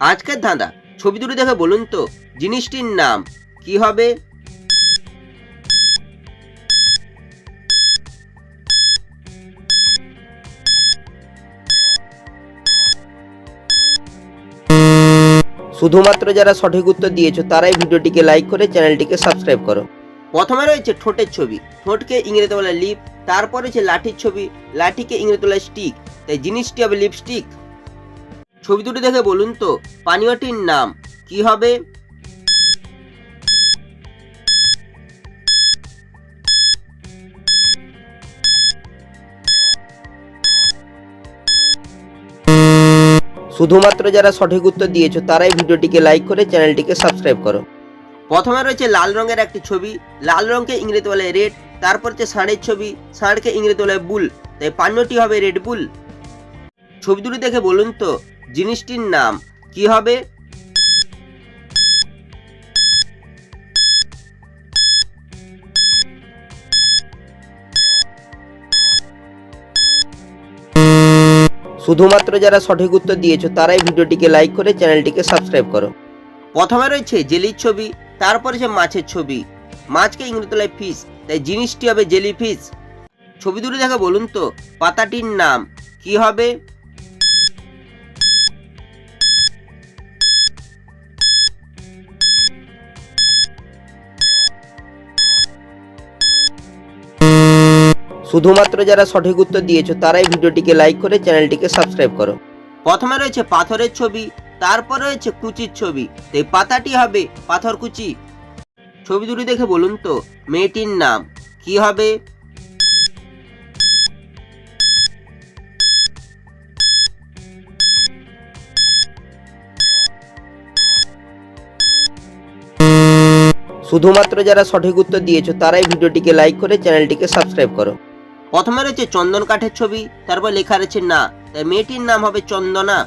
আজকের ধাঁধা। ছবি দুটো দেখে বলুন তো, জিনিসটির নাম কি হবে? শুধুমাত্র যারা সঠিক উত্তর দিয়েছ, তারাই ভিডিওটিকে লাইক করে চ্যানেলটিকে সাবস্ক্রাইব করো। প্রথমে রয়েছে ঠোঁটের ছবি। ঠোঁটকে ইংরেজি বলে লিপ, তারপর রয়েছে লাঠির ছবি। লাঠিকে ইংরেজি বলে স্টিক তাই জিনিসটি হবে লিপস্টিক ছবি দুটি দেখে বলুন তো, পানীয়টির নাম কি হবে? শুধুমাত্র যারা সঠিক উত্তর দিয়েছ, তারাই ভিডিওটিকে লাইক করে চ্যানেলটিকে সাবস্ক্রাইব করো। প্রথমে রয়েছে লাল রঙের একটি ছবি। লাল রঙকে ইংরেজি বলে রেড তারপর হচ্ছে ষাঁড়ের ছবি। ষাঁড়কে ইংরেজি বলে বুল তাই পানীয়টি হবে রেড বুল ছবি দুটি দেখে বলুন তো জিনিসটির নাম কি হবে? শুধুমাত্র যারা সঠিক উত্তর দিয়েছ, তারাই ভিডিওটিকে লাইক করে চ্যানেলটিকে সাবস্ক্রাইব করো। প্রথমে রয়েছে জেলির ছবি, তারপরে সে মাছের ছবি। মাছকে ইংরেজি ফিশ তাই জিনিসটি হবে জেলি ফিশ ছবি দুটো দেখা বলুন তো, পাতাটির নাম কি হবে? শুধুমাত্র যারা সঠিক উত্তর দিয়েছ তারাই ভিডিওটিকে লাইক করে চ্যানেলটিকে সাবস্ক্রাইব করো। প্রথমে রয়েছে পাথরের ছবি তারপর রয়েছে কুচির ছবি। এই পাতাটি হবে পাথর কুচি। ছবি দুটি দেখে বলুন তো মেয়েটির নাম কি হবে? শুধুমাত্র যারা সঠিক উত্তর দিয়েছ তারাই ভিডিওটিকে লাইক করে চ্যানেলটিকে সাবস্ক্রাইব করো। প্রথমে রয়েছে চন্দন কাঠের ছবি তারপর লেখা রয়েছে না। তাই মেয়েটির নাম হবে চন্দনা।